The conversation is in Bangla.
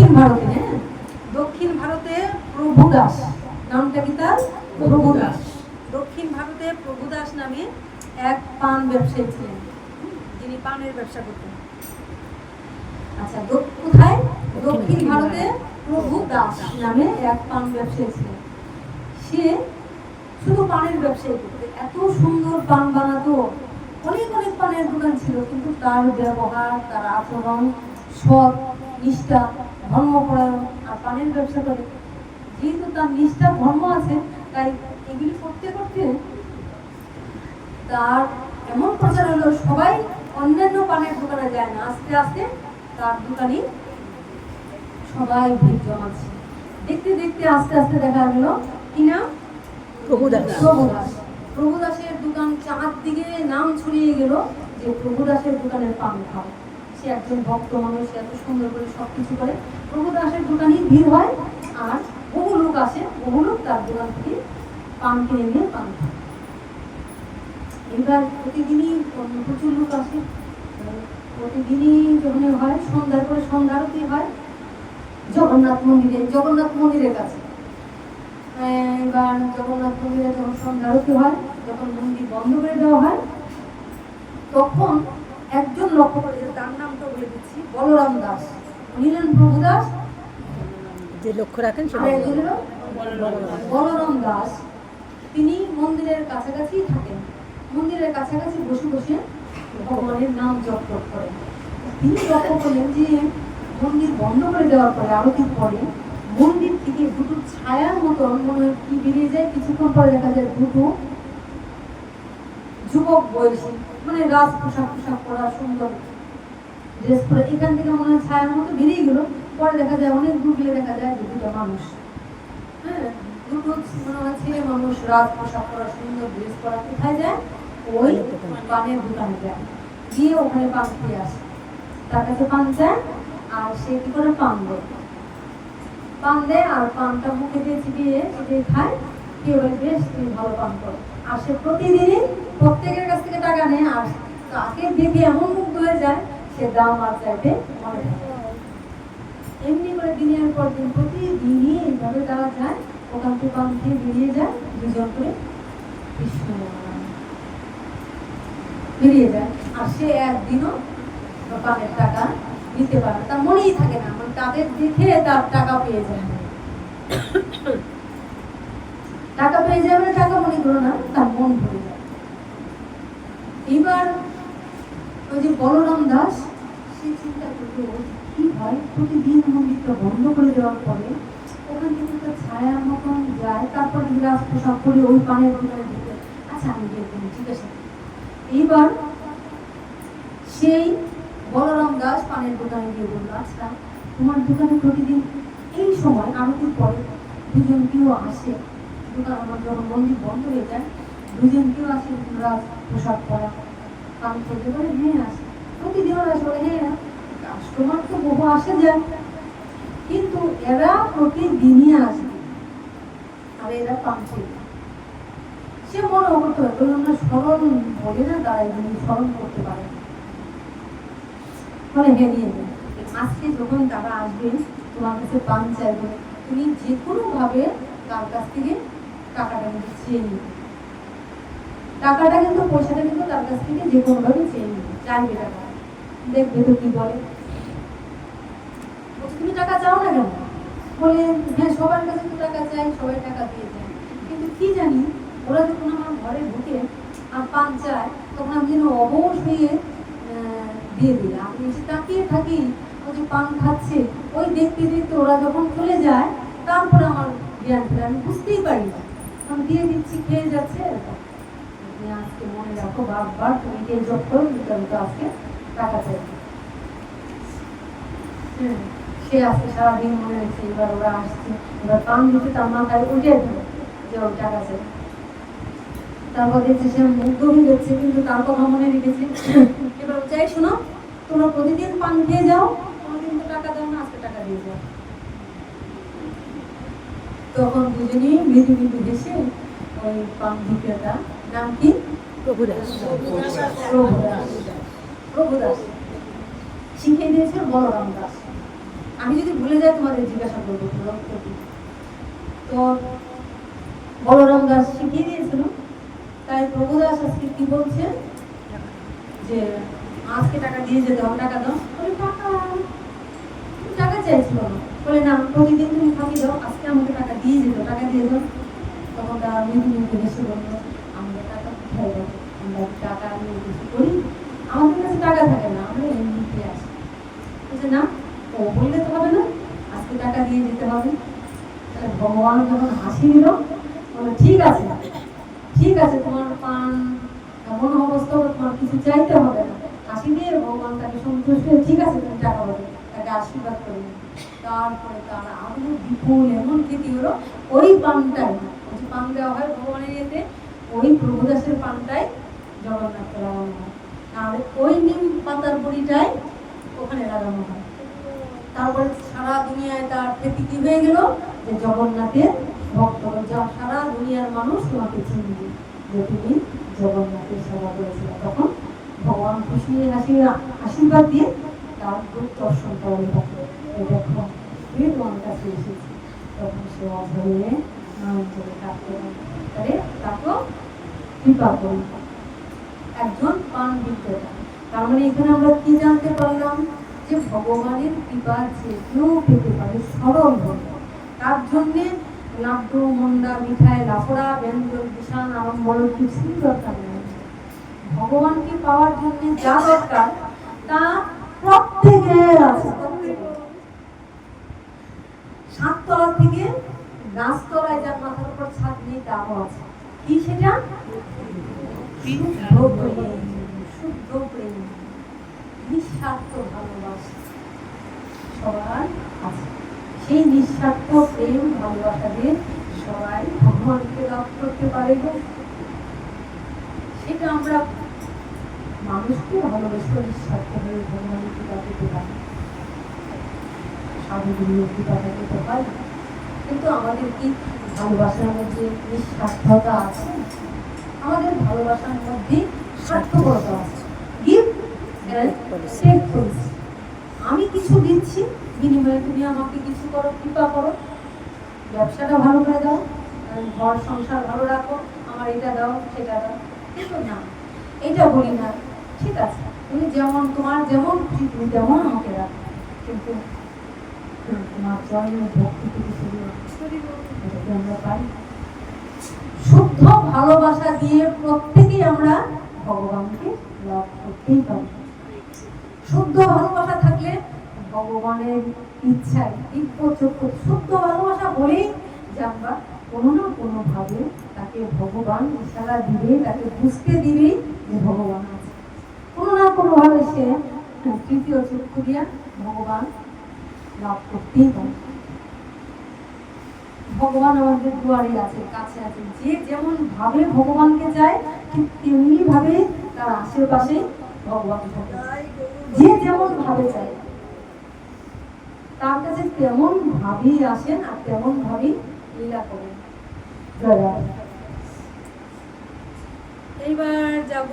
দক্ষিণ ভারতে হ্যাঁ? দক্ষিণ ভারতে প্রভু দাস। নামটা কি তার? প্রভু দাস। দক্ষিণ ভারতে প্রভু দাস নামে এক পান ব্যবসায়ী ছিলেন। যিনি পানের ব্যবসা করতেন। আচ্ছা কোথায়? দক্ষিণ ভারতে প্রভু দাস নামে এক পান ব্যবসায়ী ছিলেন। সে শুধু পানের ব্যবসায়ী করতে এত সুন্দর পান বানাতো। অনেক অনেক পানের দোকান ছিল, কিন্তু তার ব্যবহার, তার আচরণ সৎ নিষ্ঠা ধর্মপরায়ণ আর পানের ব্যবসা করে। যেহেতু তার নিষ্ঠা ধর্ম আছে তাই এগুলি করতে করতে তার এমন প্রচার হলো সবাই অন্যান্য পানের দোকানে যায় না। আস্তে আস্তে তার দোকানে সবাই ভিড় জমাচ্ছে। দেখতে দেখতে আস্তে আস্তে দেখা গেল কি নাম? প্রভুদাস। প্রভুদাস। প্রভুদাসের দোকান চারদিকে নাম ছড়িয়ে গেল যে প্রভুদাসের দোকানের পান খাও সে একজন ভক্ত মানুষ এত সুন্দর করে সব কিছু করে। প্রভুদাসের দোকানেই ভিড় হয় আর বহু লোক আসে, বহু লোক তার দোকান থেকে পান কিনে নিয়ে পান এবার প্রতিদিনই প্রচুর লোক আসে। প্রতিদিনই যখন হয়, সন্ধ্যার পরে সন্ধ্যা আরতি হয় জগন্নাথ মন্দিরে, জগন্নাথ মন্দিরের কাছে। এবার জগন্নাথ মন্দিরে যখন সন্ধ্যা আরতি হয়, যখন মন্দির বন্ধ করে দেওয়া হয়, তখন একজন লক্ষ্য করে যে তার নামটা বলে দিচ্ছি বলরাম দাস। উনি হলেন প্রভু দাস। যে লক্ষ্য রাখেন বলরাম। দাস। তিনি মন্দিরের কাছাকাছি থাকেন। মন্দিরের কাছাকাছি বসে বসে ভগবানের নাম জপ টপ করেন। তিনি লক্ষ্য করলেন যে মন্দির বন্ধ করে দেওয়ার পরে আরতির পরে মন্দির থেকে দুটো ছায়ার মতন মনে হয় কি বেরিয়ে যায় কিছুক্ষণ পরে দেখা যায় দুটো যুবক বয়সী মানে রাজ পোশাক পোশাক পরা, সুন্দর ড্রেস পরে, এখান থেকে মনে হয় ছায়ার মতো বেরিয়ে গেলো। পরে দেখা যায় অনেক দূর গেলে দেখা যায় দুটো মানুষ। হ্যাঁ দুটো মনে হয় ছেলে মানুষ রাজ পোশাক পরা, সুন্দর ড্রেস পরা। কোথায় যায়? ওই পানের দোকানে যায়। গিয়ে ওখানে পান খেয়ে আসে। তার কাছে পান চায় আর সে কি করে? পান দেয়। পান দেয় আর পানটা মুখে দিয়ে চিবিয়ে চিবিয়ে খায়। কেউ বেশ তুমি ভালো পান করো। আর সে প্রতিদিনই প্রত্যেকের কাছ থেকে টাকা নেয়, আর তাকে দেখে এমন মুগ্ধ হয়ে যায়, সে দাম আর চাইতে মনে এমনি করে দিনের পর দিন, প্রতিদিনই এইভাবে তারা যায়, ওখান থেকে পান খেয়ে বেরিয়ে যায়, দুজন করে বেরিয়ে যায়, আর সে একদিনও দোকানের টাকা দিতে পারে তার মনেই থাকে না মানে তাদের দেখে তার টাকা পেয়ে যায়। পেয়ে যাবে টাকা মনে করো না, তার মন ভরে যায়। এবার ওই যে বলরাম দাস, সে চিন্তা করল, কি হয়? প্রতিদিন মন্দিরটা বন্ধ করে দেওয়ার পরে ওখান থেকে একটা ছায়ার মতন যায়, তারপর গ্লাস পোশাক করে ওই পানের দোকানে ঢুকে আচ্ছা আমি দেখব ঠিক আছে। এইবার সেই বলরাম দাস পানের দোকানে গিয়ে বলল আচ্ছা তোমার দোকানে প্রতিদিন এই সময়, আরতির পরে দুজন কেউ আসে যখন মন্দির বন্ধ হয়ে যায় দুজন কেউ আসে পোশাক পরা পান খেতে পারে হ্যাঁ আসে। প্রতিদিন আসে বলে হ্যাঁ কাস্টমার তো বহু আসে যায়। কিন্তু এরা প্রতিদিনই আসবে আর এরা পান সে মনে করতে হবে বললাম স্মরণ বলে না দাঁড়ায় স্মরণ করতে পারে বলে হ্যাঁ নিয়ে যাবে আজকে যখন তারা আসবে, তোমার কাছে পান চাইবে, তুমি যে কোনো ভাবে তার কাছ থেকে টাকাটা কিন্তু চেয়ে নিবে। টাকাটা কিন্তু পয়সাটা কিন্তু তার কাছ থেকে যে কোনো ভাবে চেয়ে নিবে চাইবে টাকা দেখবে তো কি বলে। তুমি টাকা চাও না কেন? বলে হ্যাঁ সবার কাছে তো টাকা চাই, সবাই টাকা দিয়ে যায় কিন্তু কি জানি, ওরা যখন আমার ঘরে ঢুকে, আর পান চায়, তখন আমি যেন অবশ হয়ে দিয়ে দিই আমি এসে তাকিয়ে থাকি, ও যে পান খাচ্ছে, ওই দেখতে দেখতে ওরা যখন চলে যায়, তারপরে আমার জ্ঞান ফেরে, আমি বুঝতেই পারি না। আমি দিয়ে দিচ্ছি, খেয়ে যাচ্ছে। তুমি আজকে মনে রাখো, বারবার তুমি কে জব করো আমি তো আজকে টাকা সে আজকে সারাদিন মনে এবার ওরা আসছে। এবার পান দিতে তার মাথায় উঠে যে ওর টাকা চাই। তারপর দেখছে সে হয়ে যাচ্ছে কিন্তু তার কথা মনে রেখেছে। এবার চাই, শোনো, তোমরা প্রতিদিন পান খেয়ে যাও, কোনোদিন তো টাকা দাও না, আজকে টাকা দিয়ে যাও। তখন দুজনেই মৃদু মৃদু হেসে ওই পান বিক্রেতা নাম। কি? প্রভুদাস। প্রভুদাস। প্রভুদাস। শিখিয়ে দিয়েছে বলরাম দাস। আমি যদি ভুলে যাই তোমাদের জিজ্ঞাসা করব উত্তর দিবে। তো বলরাম দাস শিখিয়ে দিয়েছিল তাই প্রভু দাস আজকে কি বলছে? যে আজকে টাকা দিয়ে যেতে হবে টাকা দাও। টাকা। টাকা চাইছিল না বলে, না প্রতিদিন তুমি ফাঁকি দাও, আজকে আমাকে টাকা দিয়ে যেত, টাকা দিয়ে দাও। তখন তারা মৃদু মৃদু হেসে বলল আমরা টাকা কোথায় দেবো আমরা টাকা নিয়ে কিছু করি, আমাদের কাছে টাকা থাকে না, আমরা এমনিতে আসি বলছে না, ও বললে তো হবে না, আজকে টাকা দিয়ে যেতে হবে। তাহলে ভগবান যখন হাসি দিল বলে ঠিক আছে ঠিক আছে, তোমার পান, এমন অবস্থা তোমার কিছু চাইতে হবে না। হাসি দিয়ে ভগবান তাকে সন্তুষ্ট ঠিক আছে, তুমি টাকা পাবে। আশীর্বাদ করে তারপরে তার আরও বিপুল এমন খ্যাতি হলো? ওই পানটাই, ওই যে পান দেওয়া হয় ভগবানের ইয়েতে, ওই প্রভুদাসের পানটাই জগন্নাথকে লাগানো হয়। আর ওই নিম পাতার বড়িটাই ওখানে লাগানো হয়। তারপরে সারা দুনিয়ায় তার খ্যাতি কি হয়ে গেল? যে জগন্নাথের ভক্ত। যা সারা দুনিয়ার মানুষ তোমাকে চিনবে যে তুমি জগন্নাথের সেবা করেছিলে। তখন ভগবান খুশি হাসি আশীর্বাদ দিয়ে তার রূপ দর্শন করে থাকে এই তোমার কাছে এসেছি তখন সে নয়ন চলে থাকে। তাহলে তাকেও কৃপা করি একজন পান বিক্রেতা তার মানে এখানে আমরা কি জানতে পারলাম? যে ভগবানের কৃপা যে কেউ পেতে পারে সরল হলে তার জন্যে লাড্ডু, মন্ডা, মিঠাই, লাফড়া, ব্যঞ্জন বিশাল আড়ম্বর কিছুই দরকার নেই। ভগবানকে পাওয়ার জন্য যা দরকার তা সাততলা থেকে গাছতলায় যার মাথার উপর ছাদ নেই তাও আছে কি সেটা শুদ্ধ প্রেম নিঃস্বার্থ ভালোবাসা সবার সেই নিঃস্বার্থ প্রেম ভালোবাসা দিয়ে সবাই ভগবানকে লাভ করতে পারে সেটা আমরা মানুষকে ভালোবেসে নিঃস্বার্থ হয়ে ভগবানের কৃপা পেতে পারি। সাধুগুরুর কৃপাটা পেতে পারি। কিন্তু আমাদের কি ভালোবাসার মধ্যে নিঃস্বার্থতা আছে? আমাদের ভালোবাসার মধ্যে স্বার্থপরতা আছে। গিভ আমি কিছু দিচ্ছি, বিনিময়ে তুমি আমাকে কিছু করো, কৃপা করো। ব্যবসাটা ভালো করে দাও ঘর সংসার ভালো রাখো, আমার এটা দাও, সেটা দাও। কিন্তু না, এটা বলি না। ঠিক আছে। তুমি যেমন তোমার যেমন খুশি, তুমি তেমন আমাকে রাখো। কিন্তু তোমার চরণে ভক্তি থেকে শুরু আমরা পাই শুদ্ধ ভালোবাসা দিয়ে প্রত্যেকেই আমরা ভগবানকে লাভ করতেই পারি। শুদ্ধ ভালোবাসা থাকলে ভগবানের ইচ্ছায় দিব্য চক্ষু শুদ্ধ ভালোবাসা বলেই যে আমরা কোনো না কোনো ভাবে তাকে ভগবান ইশারা দিবে তাকে বুঝতে দিবে যে ভগবান আছে কোনো ভাবে সে তৃতীয় চক্ষু দিয়া ভগবান লাভ করতেই পারে। ভগবান আমাদের দুয়ারে আছে, কাছে আছে। যে যেমন ভাবে ভগবানকে চায়, ঠিক তেমনি ভাবে তার আশেপাশে ভগবান থাকে। যে যেমন ভাবে চায়। তার কাছে তেমন ভাবেই আসেন আর তেমন ভাবেই লীলা করেন। এইবার যাব